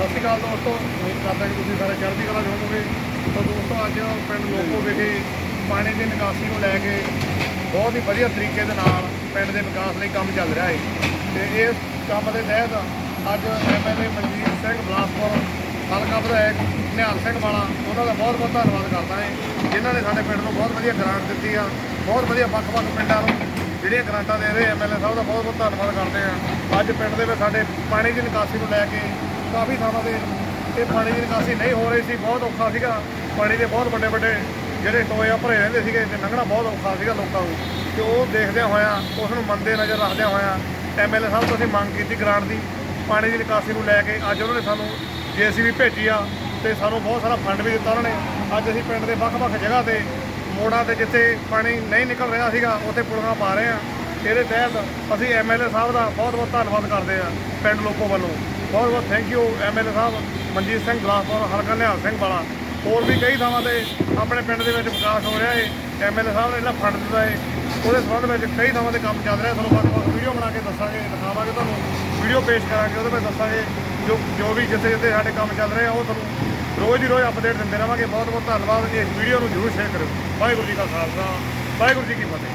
ਸਤਿ ਸ਼੍ਰੀ ਅਕਾਲ ਦੋਸਤੋ, ਉਮੀਦ ਕਰਦਾ ਕਿ ਤੁਸੀਂ ਸਾਰੇ ਚੜ੍ਹਦੀ ਕਲਾ ਚ ਹੋਵੋਗੇ। ਤਾਂ ਦੋਸਤੋ, ਅੱਜ ਪਿੰਡ ਲੋਕੋ ਵਿਖੇ ਪਾਣੀ ਦੀ ਨਿਕਾਸੀ ਨੂੰ ਲੈ ਕੇ ਬਹੁਤ ਹੀ ਵਧੀਆ ਤਰੀਕੇ ਦੇ ਨਾਲ ਪਿੰਡ ਦੇ ਵਿਕਾਸ ਲਈ ਕੰਮ ਚੱਲ ਰਿਹਾ ਹੈ। ਤੇ ਇਸ ਕੰਮ ਦੇ ਤਹਿਤ ਅੱਜ ਐਮਐਲਏ ਮਨਜੀਤ ਸਿੰਘ ਬਲਾਸਪੁਰ, ਹਲਕਾ ਵਿਧਾਇਕ ਨਿਹਾਲ ਸਿੰਘ ਵਾਲਾ, ਉਹਨਾਂ ਦਾ ਬਹੁਤ ਬਹੁਤ ਧੰਨਵਾਦ ਕਰਦਾ ਹਾਂ। ਜਿਨ੍ਹਾਂ ਨੇ ਸਾਡੇ ਪਿੰਡ ਨੂੰ ਬਹੁਤ ਵਧੀਆ ਗ੍ਰਾਂਟ ਦਿੱਤੀ ਆ, ਬਹੁਤ ਵਧੀਆ ਵੱਖ-ਵੱਖ ਪਿੰਡਾਂ ਨੂੰ ਜਿਹੜੀਆਂ ਗ੍ਰਾਂਟਾਂ ਦੇ ਰਹੇ ਐਮਐਲਏ ਸਾਹਿਬ ਦਾ ਬਹੁਤ ਬਹੁਤ ਧੰਨਵਾਦ ਕਰਦੇ ਆ। ਅੱਜ ਪਿੰਡ ਦੇ ਵਿੱਚ ਸਾਡੇ ਪਾਣੀ ਦੀ ਨਿਕਾਸੀ ਨੂੰ ਲੈ ਕੇ ਕਾਫੀ ਥਾਵਾਂ ਤੇ ਇਹ ਪਾਣੀ ਦੀ ਨਿਕਾਸੀ ਨਹੀਂ ਹੋ ਰਹੀ ਸੀ, ਬਹੁਤ ਔਖਾ ਸੀਗਾ। ਪਾਣੀ ਦੇ ਬਹੁਤ ਵੱਡੇ ਵੱਡੇ ਜਿਹੜੇ ਟੋਏ ਆ, ਭਰੇ ਰਹਿੰਦੇ ਸੀਗੇ ਤੇ ਲੰਘਣਾ ਬਹੁਤ ਔਖਾ ਸੀਗਾ ਲੋਕਾਂ ਨੂੰ। ਤੇ ਉਹ ਦੇਖਦਿਆਂ ਹੋਇਆਂ, ਉਸ ਨੂੰ ਮੰਦੇ ਨਜ਼ਰ ਰੱਖਦਿਆਂ ਹੋਇਆਂ ਐਮਐਲਏ ਸਾਹਿਬ ਤੋਂ ਅਸੀਂ ਮੰਗ ਕੀਤੀ ਗ੍ਰਾਂਟ ਦੀ, ਪਾਣੀ ਦੀ ਨਿਕਾਸੀ ਨੂੰ ਲੈ ਕੇ ਅੱਜ ਉਹਨਾਂ ਨੇ ਸਾਨੂੰ ਜੀਸੀਬੀ ਭੇਜੀ ਆ ਤੇ ਸਾਨੂੰ ਬਹੁਤ ਸਾਰਾ ਫੰਡ ਵੀ ਦਿੱਤਾ ਉਹਨਾਂ ਨੇ। ਅੱਜ ਅਸੀਂ ਪਿੰਡ ਦੇ ਵੱਖ-ਵੱਖ ਜਗ੍ਹਾ ਤੇ, ਮੋੜਾਂ ਤੇ ਜਿੱਥੇ ਪਾਣੀ ਨਹੀਂ ਨਿਕਲ ਰਿਹਾ ਸੀਗਾ, ਉੱਥੇ ਪੁਲੀਆਂ ਪਾ ਰਹੇ ਆ। ਇਹਦੇ ਤਹਿਤ ਅਸੀਂ ਐਮਐਲਏ ਸਾਹਿਬ ਦਾ ਬਹੁਤ-ਬਹੁਤ ਧੰਨਵਾਦ ਕਰਦੇ ਆ, ਪਿੰਡ ਲੋਕੋ ਵੱਲੋਂ। ਬਹੁਤ-ਬਹੁਤ ਥੈਂਕ ਯੂ ਐਮਐਲਏ ਸਾਹਿਬ, ਮਨਜੀਤ ਸਿੰਘ ਗਲਾਸਪੁਰ, ਹਲਕਾ ਨਿਹਾਲ ਸਿੰਘ ਵਾਲਾ। ਹੋਰ ਵੀ ਕਈ ਥਾਵਾਂ ਤੇ ਆਪਣੇ ਪਿੰਡ ਦੇ ਵਿੱਚ ਵਿਕਾਸ ਹੋ ਰਿਹਾ ਹੈ ਐਮਐਲਏ ਸਾਹਿਬ ਨੇ ਜਿਹੜਾ ਫੰਡ ਦਿੱਤਾ ਹੈ ਉਹਦੇ ਸੰਬੰਧ ਵਿੱਚ ਕਈ ਥਾਵਾਂ ਤੇ ਕੰਮ ਚੱਲ ਰਿਹਾ। ਤੁਹਾਨੂੰ ਵੱਖ-ਵੱਖ ਵੀਡੀਓ ਬਣਾ ਕੇ ਦੱਸਾਂਗੇ, ਦਿਖਾਵਾਂਗੇ ਤੁਹਾਨੂੰ। ਵੀਡੀਓ ਪੇਸ਼ ਕਰਾਂਗੇ, ਉਹਦੇ ਵਿੱਚ ਦੱਸਾਂਗੇ ਜੋ ਜੋ ਵੀ ਜਿੱਥੇ ਜਿੱਥੇ ਸਾਡੇ ਕੰਮ ਚੱਲ ਰਹੇ ਆ ਉਹ ਤੁਹਾਨੂੰ ਰੋਜ਼ ਦੀ ਰੋਜ਼ ਅਪਡੇਟ ਦਿੰਦੇ ਰਹਾਂਗੇ। ਬਹੁਤ ਬਹੁਤ ਧੰਨਵਾਦ। ਜੀ ਇਸ ਵੀਡੀਓ ਨੂੰ ਜ਼ਰੂਰ ਸ਼ੇਅਰ ਕਰਿਓ। ਵਾਹਿਗੁਰੂ ਜੀ ਕਾ ਖਾਲਸਾ। ਵਾਹਿਗੁਰੂ ਜੀ ਕੀ ਫਤਿਹ।